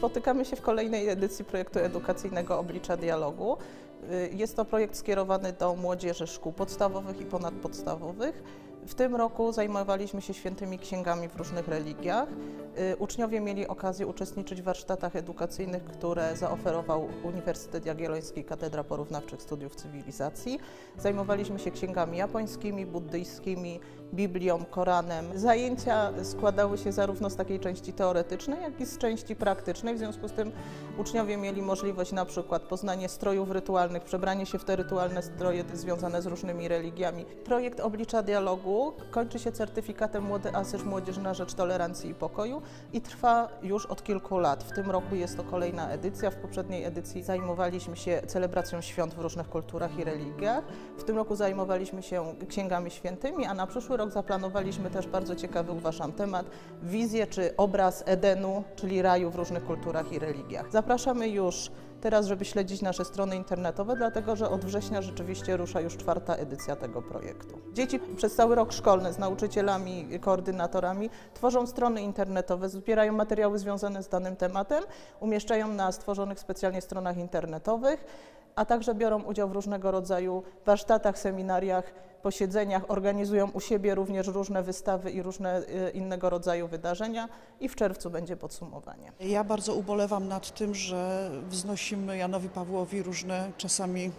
Spotykamy się w kolejnej edycji projektu edukacyjnego Oblicza Dialogu. Y, Jest to projekt skierowany do młodzieży szkół podstawowych i ponadpodstawowych. W tym roku zajmowaliśmy się świętymi księgami w różnych religiach. Y, Uczniowie mieli okazję uczestniczyć w warsztatach edukacyjnych, które zaoferował Uniwersytet Jagielloński Katedra Porównawczych Studiów Cywilizacji. Zajmowaliśmy się księgami japońskimi, buddyjskimi, Biblią, Koranem. Zajęcia składały się zarówno z takiej części teoretycznej, jak i z części praktycznej. W związku z tym uczniowie mieli możliwość na przykład poznanie strojów rytualnych, przebranie się w te rytualne stroje związane z różnymi religiami. Projekt Oblicza Dialogu kończy się certyfikatem Młody Asyż Młodzież na Rzecz Tolerancji i Pokoju i trwa już od kilku lat. W tym roku jest to kolejna edycja. W poprzedniej edycji zajmowaliśmy się celebracją świąt w różnych kulturach i religiach. W tym roku zajmowaliśmy się księgami świętymi, a na przyszły rok zaplanowaliśmy też bardzo ciekawy, uważam, temat wizję czy obraz Edenu, czyli raju w różnych kulturach i religiach. Zapraszamy już teraz, żeby śledzić nasze strony internetowe, dlatego że od września rzeczywiście rusza już czwarta edycja tego projektu. Dzieci przez cały rok szkolny z nauczycielami, koordynatorami tworzą strony internetowe, zbierają materiały związane z danym tematem, umieszczają na stworzonych specjalnie stronach internetowych, a także biorą udział w różnego rodzaju warsztatach, seminariach, posiedzeniach, organizują u siebie również różne wystawy i różne y, innego rodzaju wydarzenia i w czerwcu będzie podsumowanie. Ja bardzo ubolewam nad tym, że wznosimy Janowi Pawłowi różne czasami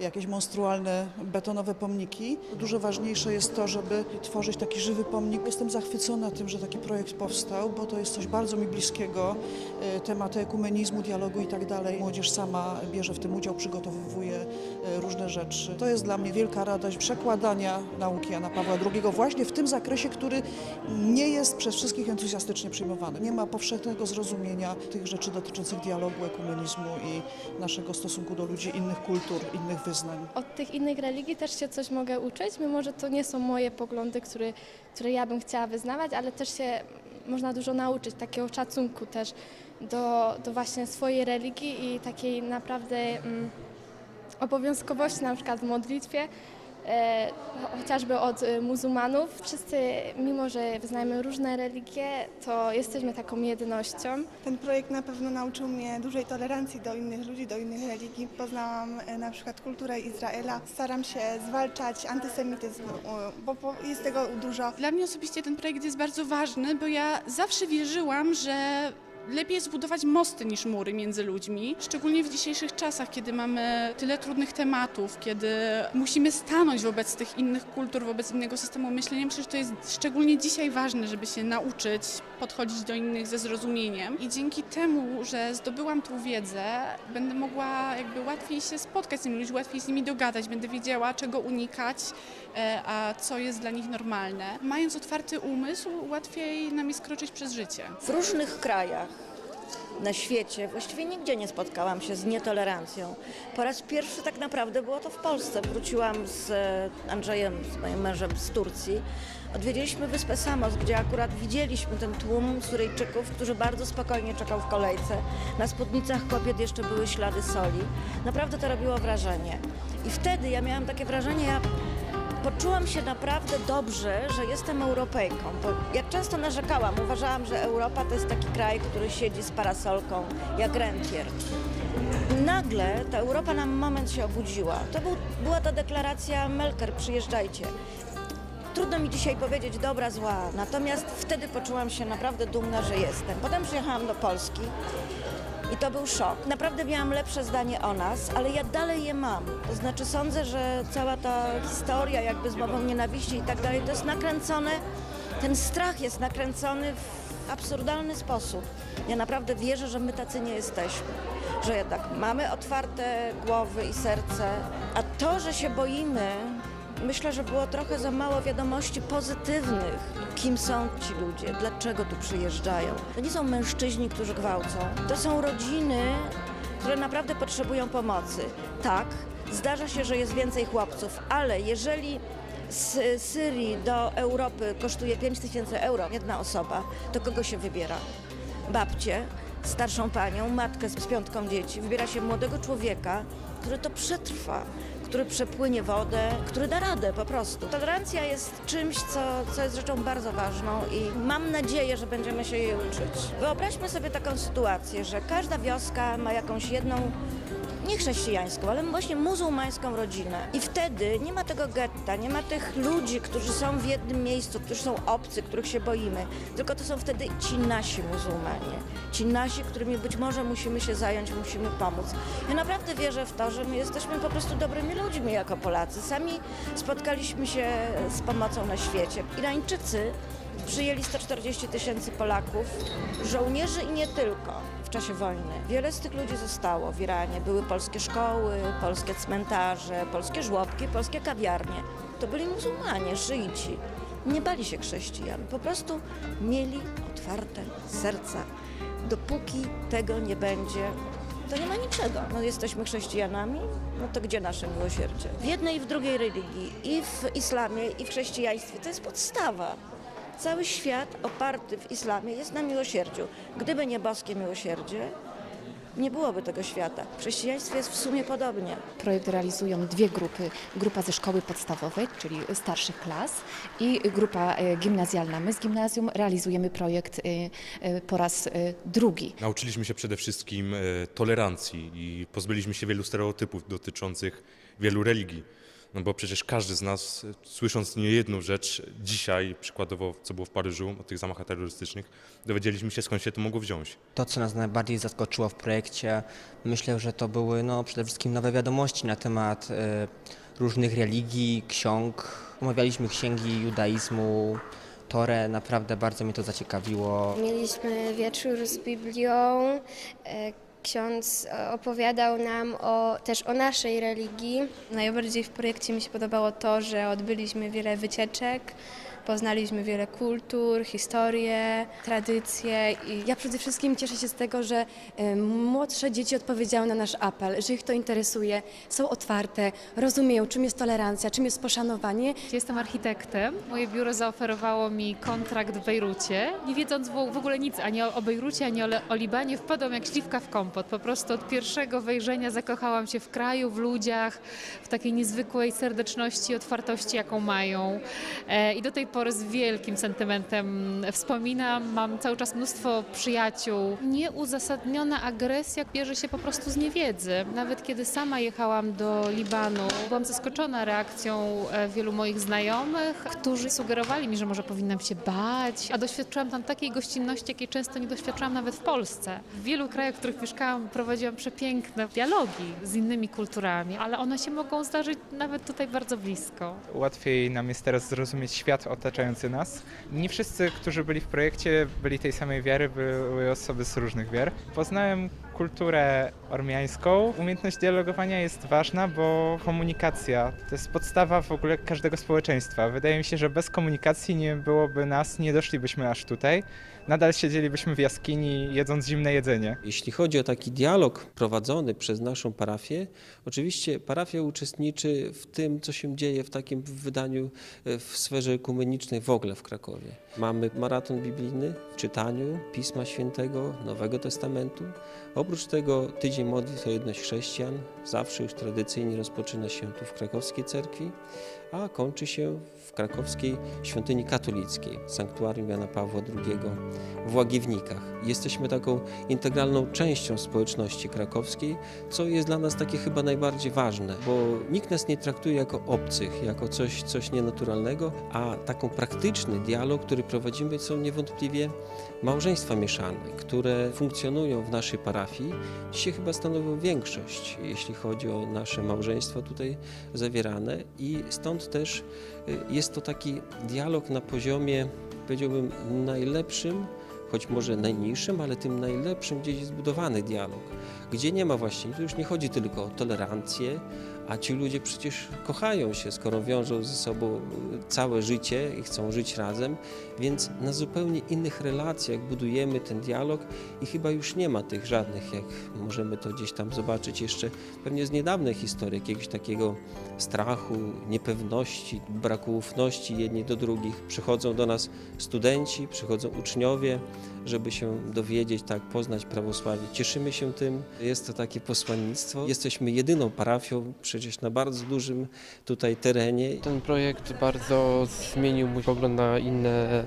jakieś monstrualne betonowe pomniki. Dużo ważniejsze jest to, żeby tworzyć taki żywy pomnik. Jestem zachwycona tym, że taki projekt powstał, bo to jest coś bardzo mi bliskiego. E, Tematy ekumenizmu, dialogu i tak dalej. Młodzież sama bierze w tym udział, przygotowuje e, różne rzeczy. To jest dla mnie wielka radość przekładania nauki Jana Pawła II właśnie w tym zakresie, który nie jest przez wszystkich entuzjastycznie przyjmowany. Nie ma powszechnego zrozumienia tych rzeczy dotyczących dialogu, ekumenizmu i naszego stosunku do ludzi innych kultur, innych wyznań. Od tych innych religii też się coś mogę uczyć, mimo że to nie są moje poglądy, które, które ja bym chciała wyznawać, ale też się można dużo nauczyć, takiego szacunku też do, do właśnie swojej religii i takiej naprawdę mm, obowiązkowości na przykład w modlitwie, chociażby od e, muzułmanów. Wszyscy, mimo że wyznajemy różne religie, to jesteśmy taką jednością. Ten projekt na pewno nauczył mnie dużej tolerancji do innych ludzi, do innych religii. Poznałam e, na przykład kulturę Izraela. Staram się zwalczać antysemityzm, e, bo bo jest tego dużo. Dla mnie osobiście ten projekt jest bardzo ważny, bo ja zawsze wierzyłam, że lepiej jest budować mosty niż mury między ludźmi, szczególnie w dzisiejszych czasach, kiedy mamy tyle trudnych tematów, kiedy musimy stanąć wobec tych innych kultur, wobec innego systemu myślenia. Myślę, że to jest szczególnie dzisiaj ważne, żeby się nauczyć podchodzić do innych ze zrozumieniem i dzięki temu, że zdobyłam tą wiedzę, będę mogła jakby łatwiej się spotkać z tymi ludźmi, łatwiej z nimi dogadać, będę wiedziała, czego unikać, e, a co jest dla nich normalne. Mając otwarty umysł, łatwiej nam jest kroczyć przez życie. W różnych krajach na świecie właściwie nigdzie nie spotkałam się z nietolerancją. Po raz pierwszy tak naprawdę było to w Polsce. Wróciłam z e, Andrzejem, z moim mężem z Turcji. Odwiedziliśmy wyspę Samos, gdzie akurat widzieliśmy ten tłum Syryjczyków, którzy bardzo spokojnie czekał w kolejce. Na spódnicach kobiet jeszcze były ślady soli. Naprawdę to robiło wrażenie. I wtedy ja miałam takie wrażenie, ja Poczułam się naprawdę dobrze, że jestem Europejką, bo często narzekałam, uważałam, że Europa to jest taki kraj, który siedzi z parasolką jak rentier. Nagle ta Europa na moment się obudziła. To był, była ta deklaracja Melker, przyjeżdżajcie. Trudno mi dzisiaj powiedzieć dobra, zła, natomiast wtedy poczułam się naprawdę dumna, że jestem. Potem przyjechałam do Polski i to był szok. Naprawdę miałam lepsze zdanie o nas, ale ja dalej je mam. To znaczy sądzę, że cała ta historia jakby z mową nienawiści i tak dalej, to jest nakręcone, ten strach jest nakręcony w absurdalny sposób. Ja naprawdę wierzę, że my tacy nie jesteśmy. Że jednak mamy otwarte głowy i serce, a to, że się boimy, myślę, że było trochę za mało wiadomości pozytywnych. Kim są ci ludzie? Dlaczego tu przyjeżdżają? To nie są mężczyźni, którzy gwałcą. To są rodziny, które naprawdę potrzebują pomocy. Tak, zdarza się, że jest więcej chłopców, ale jeżeli z Syrii do Europy kosztuje 5 tysięcy euro jedna osoba, to kogo się wybiera? Babcię, starszą panią, matkę z piątką dzieci. Wybiera się młodego człowieka, który to przetrwa, który przepłynie wodę, który da radę po prostu. Tolerancja jest czymś, co, co jest rzeczą bardzo ważną i mam nadzieję, że będziemy się jej uczyć. Wyobraźmy sobie taką sytuację, że każda wioska ma jakąś jedną nie chrześcijańską, ale właśnie muzułmańską rodzinę. I wtedy nie ma tego getta, nie ma tych ludzi, którzy są w jednym miejscu, którzy są obcy, których się boimy, tylko to są wtedy ci nasi muzułmanie. Ci nasi, którymi być może musimy się zająć, musimy pomóc. Ja naprawdę wierzę w to, że my jesteśmy po prostu dobrymi ludźmi jako Polacy. Sami spotkaliśmy się z pomocą na świecie. Irańczycy przyjęli 140 tysięcy Polaków, żołnierzy i nie tylko w czasie wojny. Wiele z tych ludzi zostało w Iranie. Były polskie szkoły, polskie cmentarze, polskie żłobki, polskie kawiarnie. To byli muzułmanie, szyici. Nie bali się chrześcijan, po prostu mieli otwarte serca. Dopóki tego nie będzie, to nie ma niczego. No jesteśmy chrześcijanami, no to gdzie nasze miłosierdzie? W jednej i w drugiej religii, i w islamie, i w chrześcijaństwie, to jest podstawa. Cały świat oparty w islamie jest na miłosierdziu. Gdyby nie boskie miłosierdzie, nie byłoby tego świata. W chrześcijaństwie jest w sumie podobnie. Projekt realizują dwie grupy. Grupa ze szkoły podstawowej, czyli starszych klas i grupa e, gimnazjalna. My z gimnazjum realizujemy projekt e, e, po raz drugi. Nauczyliśmy się przede wszystkim tolerancji i pozbyliśmy się wielu stereotypów dotyczących wielu religii. No bo przecież każdy z nas, e, słysząc niejedną rzecz, dzisiaj, przykładowo co było w Paryżu, o tych zamachach terrorystycznych, dowiedzieliśmy się skąd się to mogło wziąć. To, co nas najbardziej zaskoczyło w projekcie, myślę, że to były no, przede wszystkim nowe wiadomości na temat e, różnych religii, ksiąg. Omawialiśmy księgi judaizmu, Torę, naprawdę bardzo mnie to zaciekawiło. Mieliśmy wieczór z Biblią. e, Ksiądz e, opowiadał nam o, też o naszej religii. Najbardziej w projekcie mi się podobało to, że odbyliśmy wiele wycieczek, poznaliśmy wiele kultur, historie, tradycje i Ja przede wszystkim cieszę się z tego, że młodsze dzieci odpowiedziały na nasz apel, że ich to interesuje, są otwarte, rozumieją, czym jest tolerancja, czym jest poszanowanie. Jestem architektem. Moje biuro zaoferowało mi kontrakt w Bejrucie. Nie wiedząc w ogóle nic ani o Bejrucie, ani o, Libanie, wpadłam jak śliwka w kompot. Po prostu od pierwszego wejrzenia zakochałam się w kraju, w ludziach, w takiej niezwykłej serdeczności, otwartości, jaką mają. E, I do tej pory z wielkim sentymentem wspominam. Mam cały czas mnóstwo przyjaciół. Nieuzasadniona agresja bierze się po prostu z niewiedzy. Nawet kiedy sama jechałam do Libanu, byłam zaskoczona reakcją e, wielu moich znajomych, którzy sugerowali mi, że może powinnam się bać, a doświadczyłam tam takiej gościnności, jakiej często nie doświadczałam nawet w Polsce. W wielu krajach, w których mieszkałam, prowadziłam przepiękne dialogi z innymi kulturami, ale one się mogą zdarzyć nawet tutaj bardzo blisko. Łatwiej nam jest teraz zrozumieć świat otaczający nas. Nie wszyscy, którzy byli w projekcie, byli tej samej wiary, były osoby z różnych wiar. Poznałem kulturę ormiańską. Umiejętność dialogowania jest ważna, bo komunikacja to jest podstawa w ogóle każdego społeczeństwa. Wydaje mi się, że bez komunikacji nie byłoby nas, nie doszlibyśmy aż tutaj. Nadal siedzielibyśmy w jaskini, jedząc zimne jedzenie. Jeśli chodzi o taki dialog prowadzony przez naszą parafię, oczywiście parafia uczestniczy w tym, co się dzieje w takim wydaniu e, w sferze ekumenicznej w ogóle w Krakowie. Mamy maraton biblijny w czytaniu Pisma Świętego, Nowego Testamentu. Oprócz tego tydzień modlitw o jedność chrześcijan. Zawsze już tradycyjnie rozpoczyna się tu w krakowskiej cerkwi, a kończy się w krakowskiej świątyni katolickiej, sanktuarium Jana Pawła II w Łagiewnikach. Jesteśmy taką integralną częścią społeczności krakowskiej, co jest dla nas takie chyba najbardziej ważne, bo nikt nas nie traktuje jako obcych, jako coś, coś nienaturalnego, a taką praktyczny dialog, który prowadzimy, są niewątpliwie małżeństwa mieszane, które funkcjonują w naszej parafii. Dzisiaj chyba stanowią większość, jeśli chodzi o nasze małżeństwa tutaj zawierane i stąd też y, jest to taki dialog na poziomie, powiedziałbym, najlepszym, choć może najniższym, ale tym najlepszym, gdzie jest zbudowany dialog, gdzie nie ma właśnie, tu już nie chodzi tylko o tolerancję, a ci ludzie przecież kochają się, skoro wiążą ze sobą y, całe życie i chcą żyć razem, więc na zupełnie innych relacjach budujemy ten dialog i chyba już nie ma tych żadnych, jak możemy to gdzieś tam zobaczyć jeszcze pewnie z niedawnej historii, jakiegoś takiego strachu, niepewności, braku ufności jedni do drugich. Przychodzą do nas studenci, przychodzą uczniowie, żeby się dowiedzieć, tak, poznać prawosławie. Cieszymy się tym, jest to takie posłannictwo. Jesteśmy jedyną parafią, przecież na bardzo dużym tutaj terenie. Ten projekt bardzo zmienił mój pogląd na inne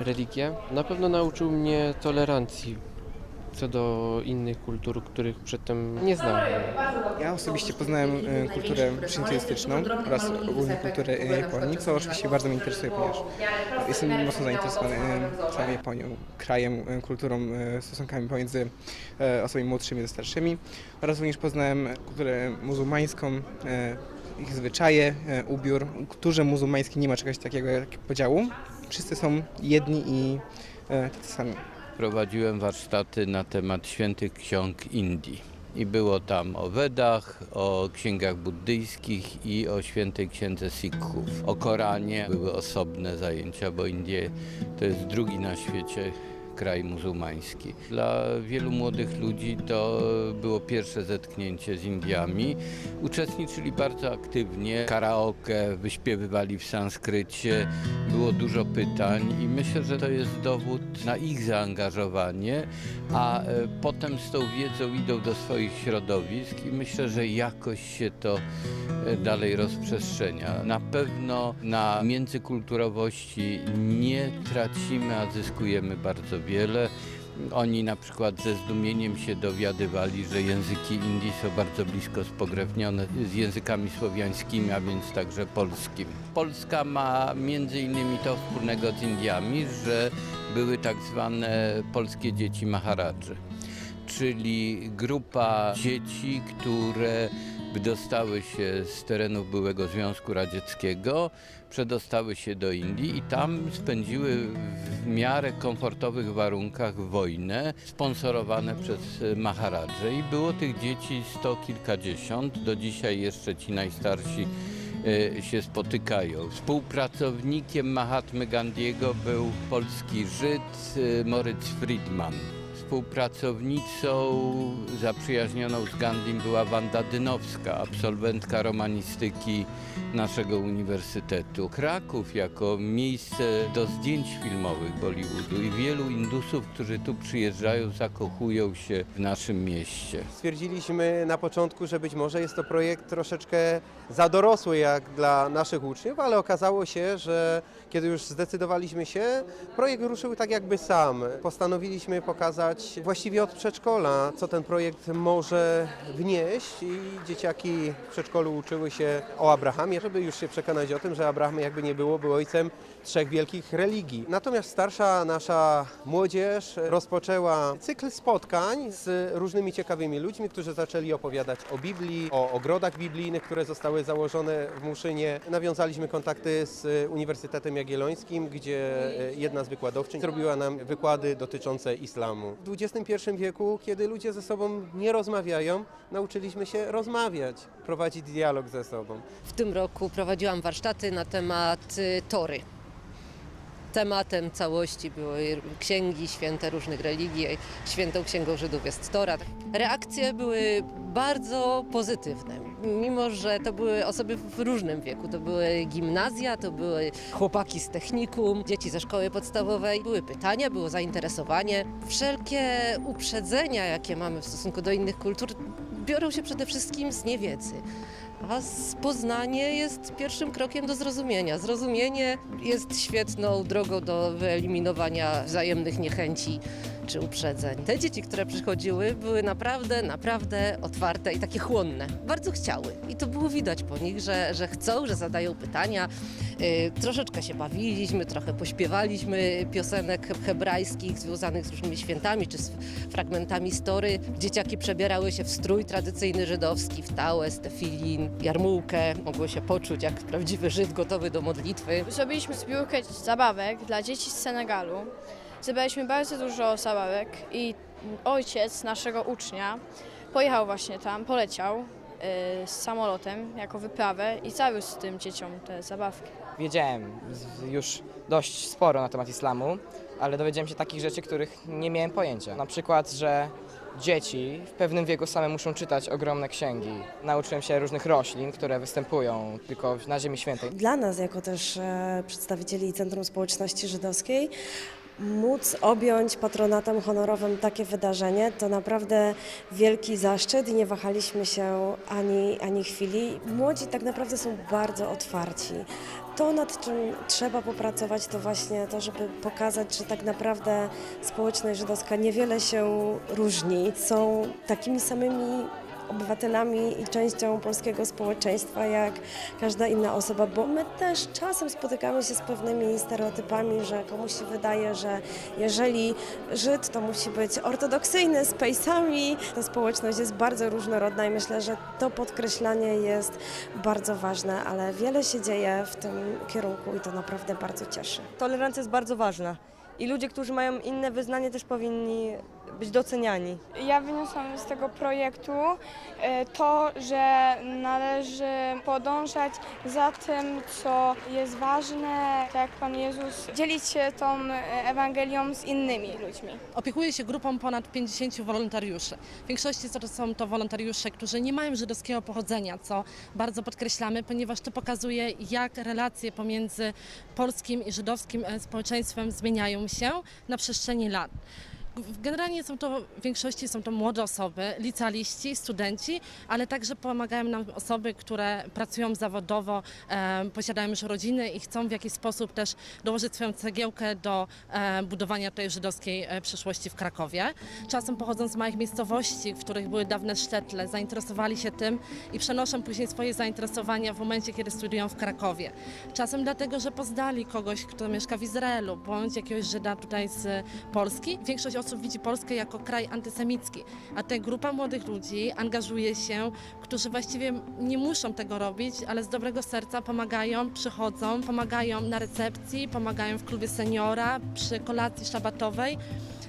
religie. Na pewno nauczył mnie tolerancji co do innych kultur, których przedtem nie znałem. Ja osobiście poznałem e, kulturę shintoistyczną oraz ogólnie kulturę e, Japonii, co oczywiście bardzo mnie interesuje, ponieważ jestem mocno zainteresowany e, całą Japonią, krajem, kulturą, stosunkami pomiędzy osobami młodszymi ze starszymi oraz również poznałem kulturę muzułmańską, ich zwyczaje, ubiór. W kulturze muzułmańskiej nie ma czegoś takiego jak podziału. Wszyscy są jedni i tacy sami. Prowadziłem warsztaty na temat świętych ksiąg Indii. I było tam o Wedach, o księgach buddyjskich i o świętej księdze Sikhów. O Koranie były osobne zajęcia, bo Indie to jest drugi na świecie kraj muzułmański. Dla wielu młodych ludzi to było pierwsze zetknięcie z Indiami. Uczestniczyli bardzo aktywnie, karaoke, wyśpiewywali w sanskrycie, było dużo pytań i myślę, że to jest dowód na ich zaangażowanie, a e, potem z tą wiedzą idą do swoich środowisk i myślę, że jakoś się to e, dalej rozprzestrzenia. Na pewno na międzykulturowości nie tracimy, a zyskujemy bardzo wiele. Oni na przykład ze zdumieniem się dowiadywali, że języki Indii są bardzo blisko spokrewnione z językami słowiańskimi, a więc także polskim. Polska ma między innymi to wspólnego z Indiami, że były tak zwane polskie dzieci Maharadży, czyli grupa dzieci, które wydostały się z terenów byłego Związku Radzieckiego, przedostały się do Indii i tam spędziły w miarę komfortowych warunkach wojnę sponsorowane przez Maharadże i było tych dzieci sto kilkadziesiąt. Do dzisiaj jeszcze ci najstarsi e, się spotykają. Współpracownikiem Mahatmy Gandiego był polski Żyd e, Moritz Friedman. Współpracownicą zaprzyjaźnioną z Gandim była Wanda Dynowska, absolwentka romanistyki naszego uniwersytetu. Kraków jako miejsce do zdjęć filmowych Bollywoodu i wielu Indusów, którzy tu przyjeżdżają, zakochują się w naszym mieście. Stwierdziliśmy na początku, że być może jest to projekt troszeczkę za dorosły jak dla naszych uczniów, ale okazało się, że kiedy już zdecydowaliśmy się, projekt ruszył tak jakby sam. Postanowiliśmy pokazać właściwie od przedszkola, co ten projekt może wnieść? I dzieciaki w przedszkolu uczyły się o Abrahamie, żeby już się przekonać o tym, że Abraham jakby nie było, był ojcem trzech wielkich religii. Natomiast starsza nasza młodzież rozpoczęła cykl spotkań z różnymi ciekawymi ludźmi, którzy zaczęli opowiadać o Biblii, o ogrodach biblijnych, które zostały założone w Muszynie. Nawiązaliśmy kontakty z Uniwersytetem Jagiellońskim, gdzie jedna z wykładowczyń zrobiła nam wykłady dotyczące islamu. W XXI wieku, kiedy ludzie ze sobą nie rozmawiają, nauczyliśmy się rozmawiać, prowadzić dialog ze sobą. W tym roku prowadziłam warsztaty na temat y, Tory. Tematem całości były księgi święte różnych religii. Świętą księgą Żydów jest Tora. Reakcje były bardzo pozytywne, mimo że to były osoby w różnym wieku. To były gimnazja, to były chłopaki z technikum, dzieci ze szkoły podstawowej. Były pytania, było zainteresowanie. Wszelkie uprzedzenia, jakie mamy w stosunku do innych kultur, biorą się przede wszystkim z niewiedzy. A poznanie jest pierwszym krokiem do zrozumienia. Zrozumienie jest świetną drogą do wyeliminowania wzajemnych niechęci czy uprzedzeń. Te dzieci, które przychodziły, były naprawdę, naprawdę otwarte i takie chłonne. Bardzo chciały. I to było widać po nich, że, że chcą, że zadają pytania. Yy, troszeczkę się bawiliśmy, trochę pośpiewaliśmy piosenek hebrajskich związanych z różnymi świętami czy z fragmentami story. Dzieciaki przebierały się w strój tradycyjny żydowski, w tałę, stefilin, jarmułkę. Mogły się poczuć jak prawdziwy Żyd gotowy do modlitwy. Zrobiliśmy zbiórkę zabawek dla dzieci z Senegalu. Zebraliśmy bardzo dużo zabawek i ojciec naszego ucznia pojechał właśnie tam, poleciał y, z samolotem jako wyprawę i zawiózł tym dzieciom te zabawki. Wiedziałem już dość sporo na temat islamu, ale dowiedziałem się takich rzeczy, których nie miałem pojęcia. Na przykład, że dzieci w pewnym wieku same muszą czytać ogromne księgi. Nauczyłem się różnych roślin, które występują tylko na Ziemi Świętej. Dla nas, jako też e, przedstawicieli Centrum Społeczności Żydowskiej, Móc objąć patronatem honorowym takie wydarzenie to naprawdę wielki zaszczyt i nie wahaliśmy się ani, ani chwili. Młodzi tak naprawdę są bardzo otwarci. To, nad czym trzeba popracować, to właśnie to, żeby pokazać, że tak naprawdę społeczność żydowska niewiele się różni. Są takimi samymi obywatelami i częścią polskiego społeczeństwa jak każda inna osoba, bo my też czasem spotykamy się z pewnymi stereotypami, że komuś się wydaje, że jeżeli Żyd to musi być ortodoksyjny z pejsami. Ta społeczność jest bardzo różnorodna i myślę, że to podkreślanie jest bardzo ważne, ale wiele się dzieje w tym kierunku i to naprawdę bardzo cieszy. Tolerancja jest bardzo ważna i ludzie, którzy mają inne wyznanie też powinni być doceniani. Ja wyniosłam z tego projektu e, to, że należy podążać za tym, co jest ważne, tak jak Pan Jezus, dzielić się tą e, Ewangelią z innymi ludźmi. Opiekuję się grupą ponad 50 wolontariuszy. W większości to są to wolontariusze, którzy nie mają żydowskiego pochodzenia, co bardzo podkreślamy, ponieważ to pokazuje, jak relacje pomiędzy polskim i żydowskim e, społeczeństwem zmieniają się na przestrzeni lat. Generalnie są to, w większości są to młode osoby, licealiści, studenci, ale także pomagają nam osoby, które pracują zawodowo, e, posiadają już rodziny i chcą w jakiś sposób też dołożyć swoją cegiełkę do e, budowania tej żydowskiej e, przyszłości w Krakowie. Czasem pochodzą z małych miejscowości, w których były dawne sztetle, zainteresowali się tym i przenoszą później swoje zainteresowania w momencie, kiedy studiują w Krakowie. Czasem dlatego, że poznali kogoś, kto mieszka w Izraelu, bądź jakiegoś Żyda tutaj z Polski. Większość osób widzi Polskę jako kraj antysemicki, a ta grupa młodych ludzi angażuje się, którzy właściwie nie muszą tego robić, ale z dobrego serca pomagają, przychodzą, pomagają na recepcji, pomagają w klubie seniora, przy kolacji szabatowej.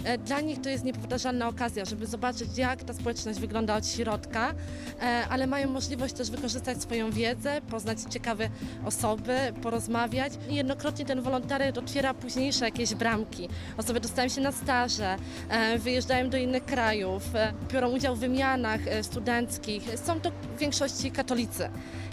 E, Dla nich to jest niepowtarzalna okazja, żeby zobaczyć, jak ta społeczność wygląda od środka, e, ale mają możliwość też wykorzystać swoją wiedzę, poznać ciekawe osoby, porozmawiać. I jednokrotnie ten wolontariat otwiera późniejsze jakieś bramki. Osoby dostają się na staże, e, wyjeżdżają do innych krajów, biorą udział w wymianach studenckich. Są to w większości katolicy.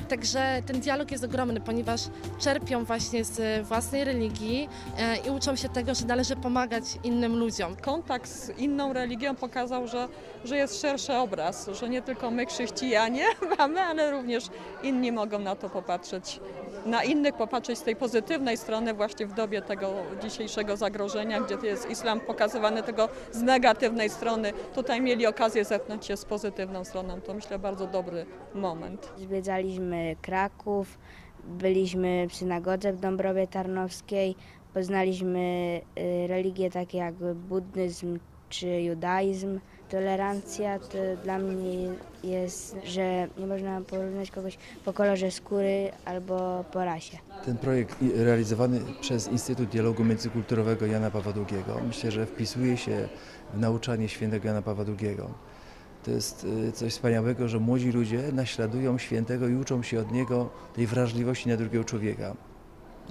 Także ten dialog jest ogromny, ponieważ czerpią właśnie z własnej religii e, i uczą się tego, że należy pomagać innym ludziom. Kontakt z inną religią pokazał, że, że jest szerszy obraz, że nie tylko my chrześcijanie mamy, ale również inni mogą na to popatrzeć, na innych popatrzeć z tej pozytywnej strony właśnie w dobie tego dzisiejszego zagrożenia, gdzie jest islam pokazywany tego z negatywnej strony. Tutaj mieli okazję zetknąć się z pozytywną stroną. To myślę bardzo dobry moment. Zwiedzaliśmy Kraków, byliśmy w synagodze w Dąbrowie Tarnowskiej, poznaliśmy y, religie takie jak buddyzm czy judaizm. Tolerancja to dla mnie jest, że nie można porównać kogoś po kolorze skóry albo po rasie. Ten projekt realizowany przez Instytut Dialogu Międzykulturowego Jana Pawła II myślę, że wpisuje się w nauczanie świętego Jana Pawła II. To jest y, coś wspaniałego, że młodzi ludzie naśladują świętego i uczą się od niego tej wrażliwości na drugiego człowieka.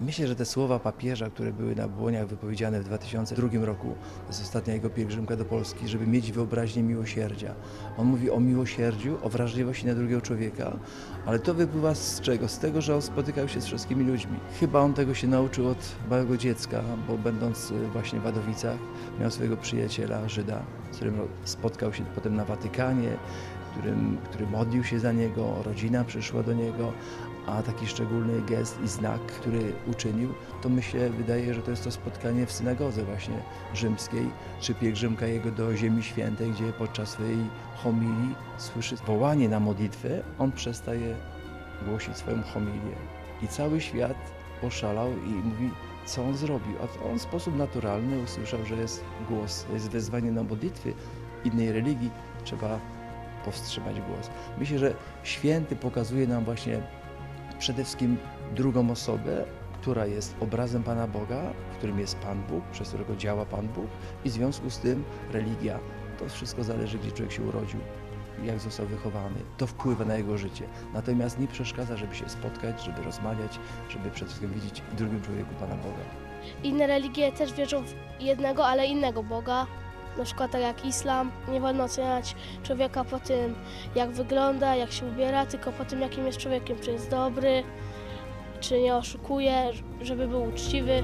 Myślę, że te słowa papieża, które były na błoniach wypowiedziane w 2002 roku, to jest ostatnia jego pielgrzymka do Polski, żeby mieć wyobraźnię miłosierdzia. On mówi o miłosierdziu, o wrażliwości na drugiego człowieka, ale to wypływa z czego? Z tego, że on spotykał się z wszystkimi ludźmi. Chyba on tego się nauczył od małego dziecka, bo będąc y, właśnie w Wadowicach, miał swojego przyjaciela, Żyda, z którym spotkał się potem na Watykanie, którym, który modlił się za niego, rodzina przyszła do niego, a taki szczególny gest i znak, który uczynił, to mi się wydaje, że to jest to spotkanie w synagodze właśnie rzymskiej, czy pielgrzymka jego do Ziemi Świętej, gdzie podczas swojej homilii słyszy wołanie na modlitwę, on przestaje głosić swoją homilię. I cały świat poszalał i mówi, co on zrobił. A on w sposób naturalny usłyszał, że jest głos, jest wezwanie na modlitwy innej religii, trzeba powstrzymać głos. Myślę, że święty pokazuje nam właśnie przede wszystkim drugą osobę, która jest obrazem Pana Boga, w którym jest Pan Bóg, przez którego działa Pan Bóg i w związku z tym religia. To wszystko zależy, gdzie człowiek się urodził, jak został wychowany. To wpływa na jego życie. Natomiast nie przeszkadza, żeby się spotkać, żeby rozmawiać, żeby przede wszystkim widzieć w drugim człowieku Pana Boga. Inne religie też wierzą w jednego, ale innego Boga. Na przykład tak jak islam, nie wolno oceniać człowieka po tym, jak wygląda, jak się ubiera, tylko po tym, jakim jest człowiekiem, czy jest dobry, czy nie oszukuje, żeby był uczciwy.